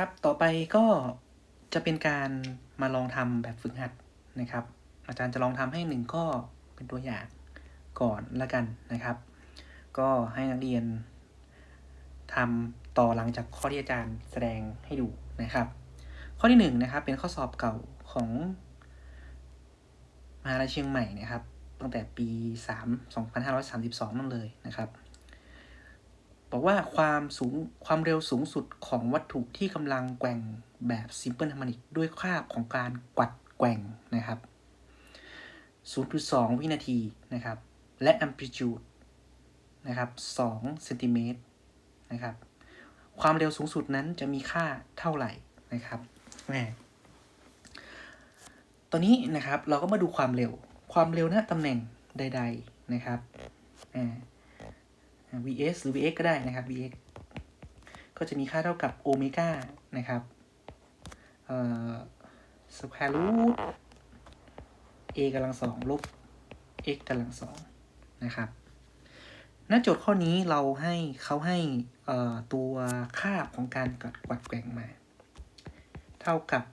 ครับ ต่อไปก็จะเป็นการมาลองทำแบบฝึกหัดนะครับ อาจารย์จะลองทำให้หนึ่งข้อเป็นตัวอย่างก่อนละกันนะครับ ก็ให้นักเรียนทำต่อหลังจากข้อที่อาจารย์แสดงให้ดูนะครับ ข้อที่หนึ่งนะครับเป็นข้อสอบเก่าของมหาลัยเชียงใหม่นะครับ ตั้งแต่ปี 3 2532 นั่นเลยนะครับ บอกว่าความสูงความเร็วสูงสุดของวัตถุที่กำลังแกว่งแบบ simple harmonic ด้วยคาบของการกวัดแกว่งนะครับ 0.2 วินาทีนะครับ และ amplitude นะครับ2เซนติเมตรนะครับ ความเร็วสูงสุดนั้นจะมีค่าเท่าไหร่นะครับแหมตอนนี้นะครับเราก็มาดูความเร็ว ความเร็วณตำแหน่งใด ๆนะครับอ่า vs หรือ vx ก็ได้นะครับ vx ก็จะมีค่าเท่ากับโอเมก้านะครับเอ่อ square root a กำลังสองลบ x กำลังสองนะครับณโจทย์ข้อนี้เราให้เขาให้เอ่อตัวค่าของการกัดกวัดแกว่งมา เท่ากับ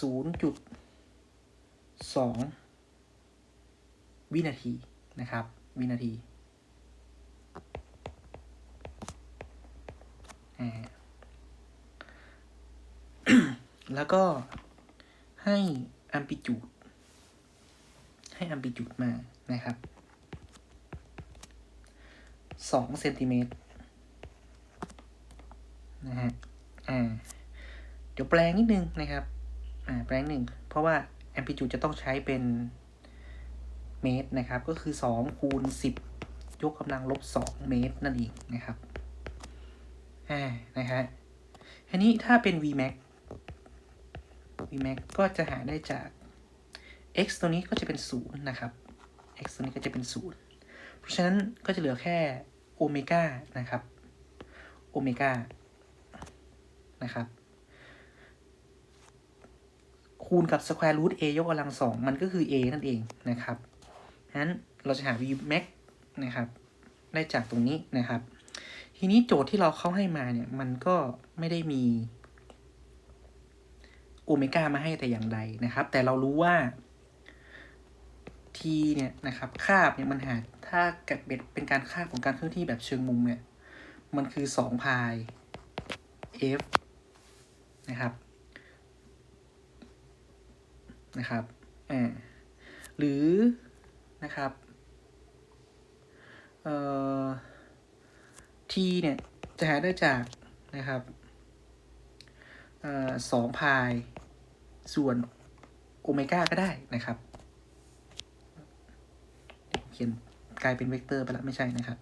0.2 วินาทีนะครับ วินาที อ่า แล้วก็ให้ amplitude ให้ amplitude มานะครับสองเซนติเมตรนะฮะ อ่า เดี๋ยวแปลงนิดนึงนะครับ อ่า แปลงหนึ่ง เพราะว่า amplitude จะต้องใช้เป็นเมตรนะครับ ก็คือสองคูณสิบยกกำลังลบสองเมตรนั่นเองนะครับ อ่า นะฮะทีนี้ถ้าเป็น vmax vmax ก็จะหาได้จาก x ตัวนี้ก็จะเป็นศูนย์นะครับ x ตัวนี้ก็จะเป็นศูนย์เพราะฉะนั้นก็จะเหลือแค่โอเมก้านะครับโอเมก้านะครับ คูณกับ square root a ยกกำลังสองมันก็คือ a นั่นเองนะครับฉะนั้นเราจะหา vmax นะครับ ได้จากตรงนี้นะครับ ทีนี้โจทย์ที่เราเข้าให้มาเนี่ย มันก็ไม่ได้มี เมก้ามาให้แต่อย่างใดนะครับ แต่เรารู้ว่า t เนี่ยนะครับคาบเนี่ยมันหาถ้าเกิดเป็นการคาบของการเคลื่อนที่แบบเชิงมุมเนี่ย มันคือ2พาย f นะครับนะครับอ่าหรือนะครับเอ่อ t เนี่ยจะหาได้จากนะครับ สองพายส่วนโอเมก้าก็ได้นะครับ เขียนกลายเป็นเวกเตอร์ไปแล้วไม่ใช่นะครับ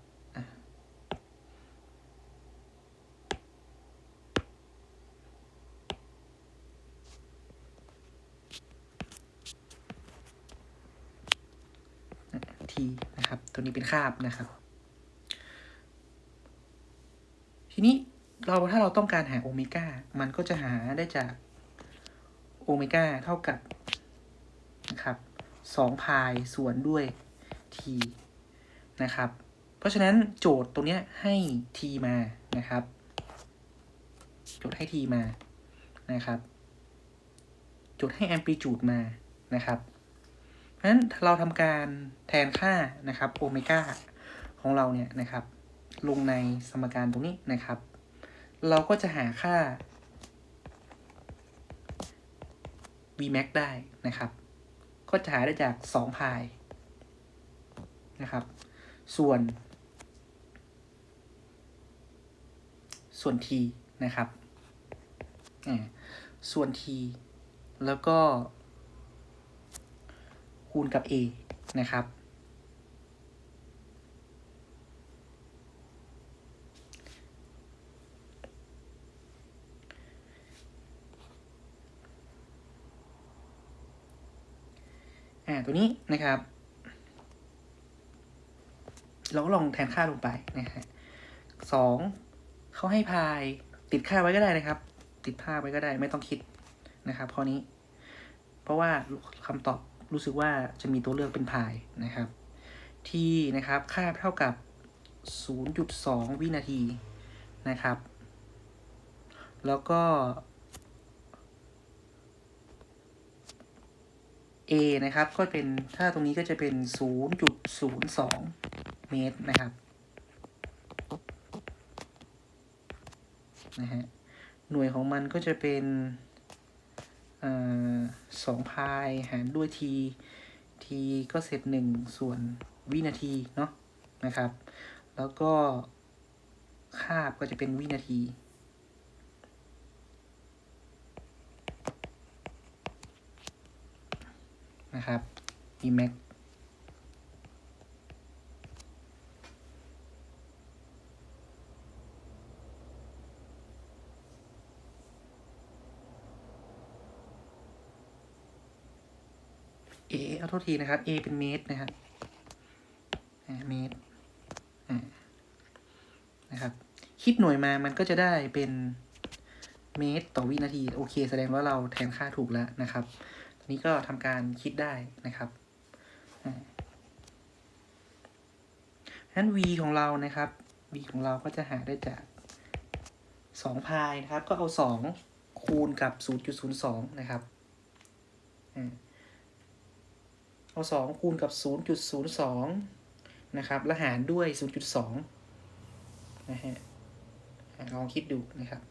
ทีนะครับ ตัวนี้เป็นคาบนะครับ ทีนี้ เราถ้าเราต้องการหาโอเมก้ามันก็จะหาได้จากโอเมก้าเท่ากับนะครับสองพายส่วนด้วย t นะครับ เพราะฉะนั้นโจทย์ตรงนี้ให้ t มานะครับ โจทย์ให้ t มานะครับ โจทย์ให้ amplitude มานะครับ เพราะฉะนั้นเราทำการแทนค่านะครับโอเมก้าของเราเนี่ยนะครับ ลงในสมการตรงนี้นะครับ เราก็จะหาค่า vmax ได้นะครับ ก็จะหาได้จาก2พายนะครับ ส่วน ส่วน t นะครับอ่าส่วน t แล้วก็ คูณกับ a นะครับ ตัวนี้นะครับ เราก็ลองแทนค่าลงไปนะฮะสองเขาให้พายติดค่าไว้ก็ได้นะครับ ติดภาพไว้ก็ได้ไม่ต้องคิดนะครับข้อนี้ เพราะว่าคำตอบรู้สึกว่าจะมีตัวเลือกเป็นพายนะครับที่นะครับค่าเท่ากับ 0.2 วินาทีนะครับ แล้วก็ A นะครับ ก็เป็นถ้าตรงนี้ก็จะเป็น 0.02 เมตรนะครับนะฮะหน่วยของมันก็จะเป็นสองพายหารด้วย t t ก็เศษหนึ่งส่วนวินาทีเนาะนะครับ แล้วก็คาบก็จะเป็นวินาที นะครับ Emac เอเอาโทษทีนะครับ A เป็นเมตรนะครับเมตรนะครับ คิดหน่วยมามันก็จะได้เป็นเมตรต่อวินาที โอเค แสดงว่าเราแทนค่าถูกแล้วนะครับ นี้ก็ทำการคิดได้นะครับอ่านั้น v ของเรานะครับ v ของเราก็จะหาได้จากสองพายนะครับ ก็เอาสองคูณกับ 0.02 นะครับเอาสองคูณกับ 0.02 นะครับ แล้วหารด้วย 0.2 นะฮะอะลองคิดดูนะครับ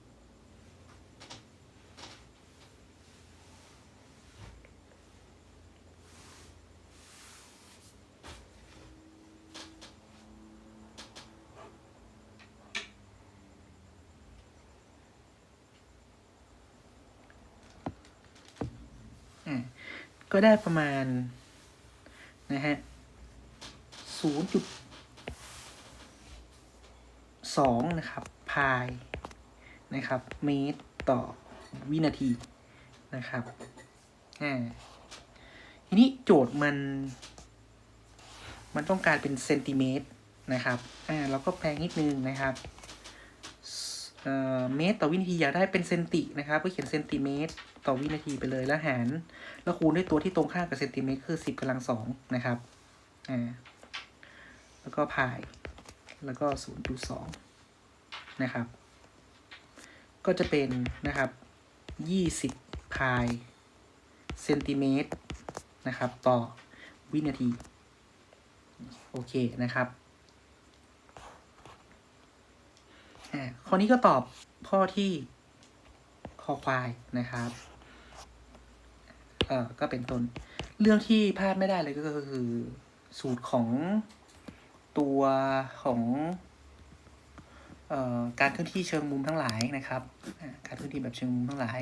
อะ ก็ได้ประมาณ นะฮะศูนย์จุดสองนะครับ พายนะครับ เมตรต่อวินาทีนะครับอ่าทีนี้โจทย์มัน มันต้องการเป็นเซนติเมตรนะครับอ่าเราก็แปลงนิดนึงนะครับ เมตรต่อวินาทีอยากได้เป็นเซนตินะครับก็เขียนเซนติเมตรต่อวินาทีไปเลยแล้วหาร แล้วคูณด้วยตัวที่ตรงข้ามกับเซนติเมตรคือสิบกำลังสองนะครับอ่าแล้วก็พาย แล้วก็ศูนย์จุดสองนะครับ ก็จะเป็นนะครับยี่สิบพายเซนติเมตรนะครับ ต่อวินาที โอเคนะครับ อ่าข้อนี้ก็ตอบข้อที่คอควายนะครับเอ่อก็เป็นต้น เรื่องที่พลาดไม่ได้เลยก็คือ สูตรของตัวของเอ่อการเคลื่อนที่เชิงมุมทั้งหลายนะครับ การเคลื่อนที่แบบเชิงมุมทั้งหลาย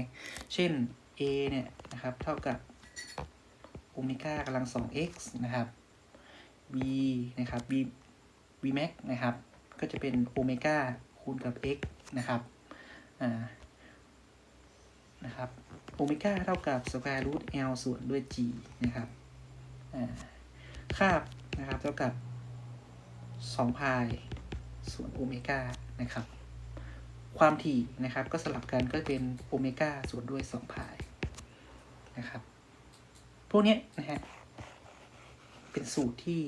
เช่น a เนี่ยนะครับ เท่ากับโอเมก้ากำลังสอง x นะครับ v นะครับ v v max นะครับ ก็จะเป็นโอเมก้า คูณกับ x นะครับอ่านะครับโอเมก้าเท่ากับ square root l ส่วนด้วย g นะครับอ่าคาบนะครับเท่ากับ2พายส่วนโอเมก้านะครับ ความถี่นะครับก็สลับกันก็เป็นโอเมก้าส่วนด้วย2พายนะครับ พวกนี้นะฮะเป็นสูตรที่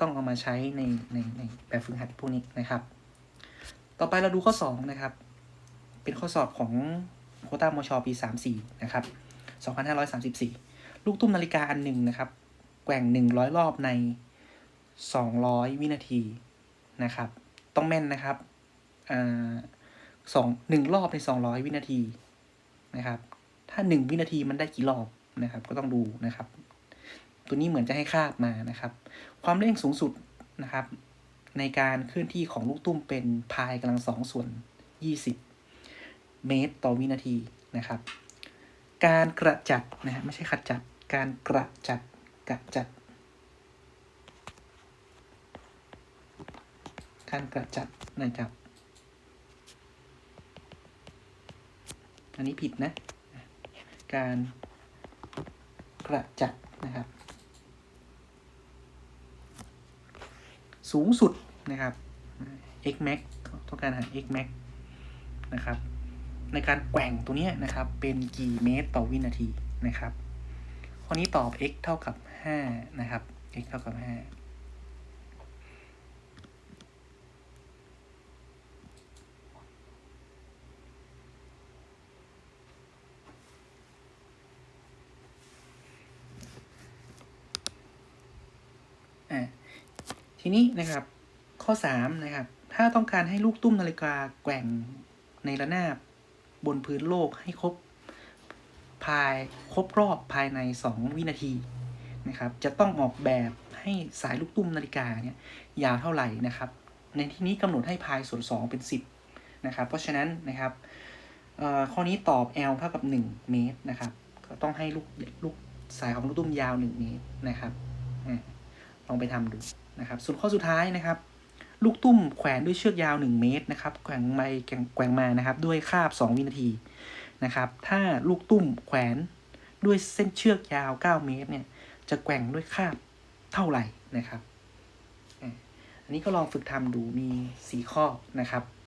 ต้องเอามาใช้ในในในแบบฝึกหัดพวกนี้นะครับ ต่อไปเราดูข้อ 2 นะครับ เป็นข้อสอบของโคต้ามชปี 34 นะครับ 2534 ลูกตุ้มนาฬิกาอันหนึ่งนะครับ แกว่ง 100 รอบใน 200 วินาทีนะครับ ต้องแม่นนะครับอ่าสองหนึ่งรอบใน 200 วินาทีนะครับ ถ้า 1 วินาทีมันได้กี่รอบนะครับ ก็ต้องดูนะครับ ตัวนี้เหมือนจะให้คาบมานะครับ ความเร่งสูงสุดนะครับ ในการเคลื่อนที่ของลูกตุ้มเป็นพายกำลังสองส่วน 20 เมตรต่อวินาทีนะครับ การกระจัดนะฮะไม่ใช่ขัดจัด การกระจัดกระจัด การกระจัดนะครับ อันนี้ผิดนะ การกระจัดนะครับ สูงสุด นะครับ x max ต้องการหา x max นะครับ ในการแกว่งตัวนี้นะครับ เป็นกี่เมตรต่อวินาทีนะครับ ข้อนี้ตอบ x เท่ากับ 5 นะครับ x เท่ากับ 5ีนี้นะครับ ข้อสามนะครับ ถ้าต้องการให้ลูกตุ้มนาฬิกาแกว่งในระนาบบนพื้นโลกให้ครบภายครบรอบภายใน 2 วินาทีนะครับ จะต้องออกแบบให้สายลูกตุ้มนาฬิกาเนี่ยยาวเท่าไหร่นะครับ ในที่นี้กำหนดให้พายส่วน 2 เป็น 10 นะครับ เพราะฉะนั้นนะครับข้อนี้ตอบ L เท่ากับ 1 เมตรนะครับ ก็ต้องให้ลูกลูกสายของลูกตุ้มยาว 1 เมตรนะครับลองไปทำดูนะครับ ส่วนข้อสุดท้ายนะครับ ลูกตุ้มแขวนด้วยเชือกยาว 1 เมตรนะครับแกว่งไปแกว่งมานะครับ ด้วยคาบ 2 วินาทีนะครับ ถ้าลูกตุ้มแขวนด้วยเส้นเชือกยาว 9 เมตรเนี่ย จะแกว่งด้วยคาบเท่าไหร่นะครับ อันนี้ก็ลองฝึกทำดูมี4ข้อนะครับ